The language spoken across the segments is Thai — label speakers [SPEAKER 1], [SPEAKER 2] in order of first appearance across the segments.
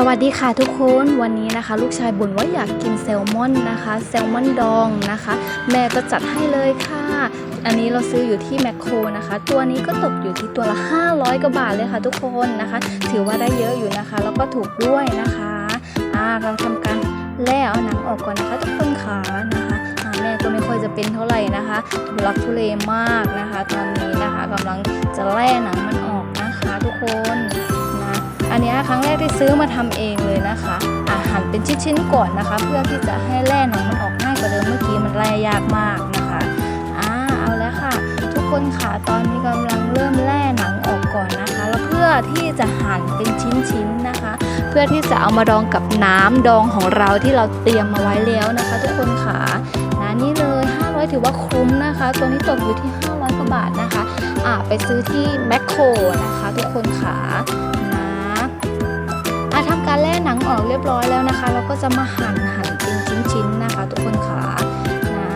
[SPEAKER 1] สวัสดีค่ะทุกคนวันนี้นะคะ ลูกชายบ่นว่าอยากกินแซลมอนนะคะ แซลมอนดองนะคะ แม่ก็จัดให้เลยค่ะ อันนี้เราซื้ออยู่ที่แมคโครนะคะ ตัวนี้ก็ตกอยู่ที่ตัวละ 500กว่าบาทเลยค่ะทุกคนนะคะ ถือว่าได้เยอะอยู่นะคะ แล้วก็ถูกด้วยนะคะอ่าเราทำการแล่เอาหนังออกก่อนนะคะ ทุกคนขานะคะอ่าแม่ก็ไม่ค่อยจะเป็นเท่าไหร่นะคะทุลักทุเลมากนะคะ ตอนนี้นะคะกำลังจะแล่หนังมันออก ครั้งแรกที่ซื้อมาทำเองเลยนะคะอาหั่นเป็นชิ้นๆก่อนนะคะ เพื่อที่จะให้แล่หนังมันออกง่ายกว่าเดิมเมื่อกี้มันแล่ยากมากนะคะอ่าเอาแล้วค่ะ ทุกคนค่ะตอนนี้กำลังเริ่มแล่หนังออกก่อนนะคะ แล้วเพื่อที่จะหั่นเป็นชิ้นๆนะคะ เพื่อที่จะเอามาดองกับน้ำดองของเราที่เราเตรียมมาไว้แล้วนะคะ ทุกคนค่ะนะนี่เลย 500 ถือว่าคุ้มนะคะ ตัวนี้ตกอยู่ที่ 500กว่าบาทนะคะอ่าไปซื้อที่แมคโครนะคะ ทุกคนค่ะ อาทำการแล่หนังออกเรียบร้อยแล้วนะคะ เราก็จะมาหั่นหั่นเป็นชิ้นๆนะคะ ทุกคนค่ะนะ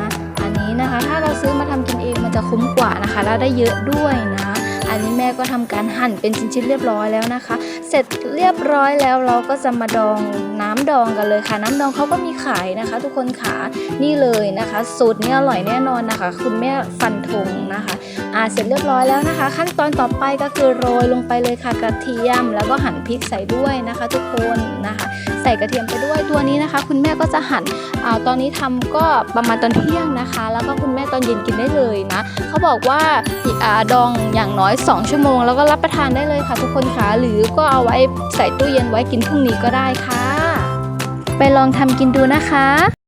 [SPEAKER 1] อันนี้นะคะ ถ้าเราซื้อมาทำกินเองมันจะคุ้มกว่านะคะ แล้วได้เยอะด้วยนะ อันนี้แม่ก็ทำการหั่นเป็นชิ้นๆเรียบร้อยแล้วนะคะ เสร็จเรียบร้อยแล้วเราก็จะมาดองน้ำดองกันเลยค่ะ น้ำดองเขาก็มีขายนะคะ ทุกคนค่ะนี่เลยนะคะ สูตรนี้อร่อยแน่นอนนะคะ คุณแม่ฟันธงนะคะอ่าเสร็จเรียบร้อยแล้วนะคะ ขั้นตอนต่อไปก็คือโรยลงไปเลยค่ะกระเทียม แล้วก็หั่นพริกใส่ด้วยนะคะ ทุกคนนะคะ ใส่กระเทียมไปด้วยตัวนี้นะคะ คุณแม่ก็จะหั่นอ่าตอนนี้ทำก็ประมาณตอนเที่ยงนะคะ แล้วก็คุณแม่ตอนเย็นกินได้เลยนะเขาบอกว่าอ่าดองอย่างน้อย2 ชั่วโมง แล้วก็รับประทานได้เลยค่ะทุกคนค่ะหรือก็เอาไว้ใส่ตู้เย็นไว้กินพรุ่งนี้ก็ได้ค่ะ ไปลองทำกินดูนะคะ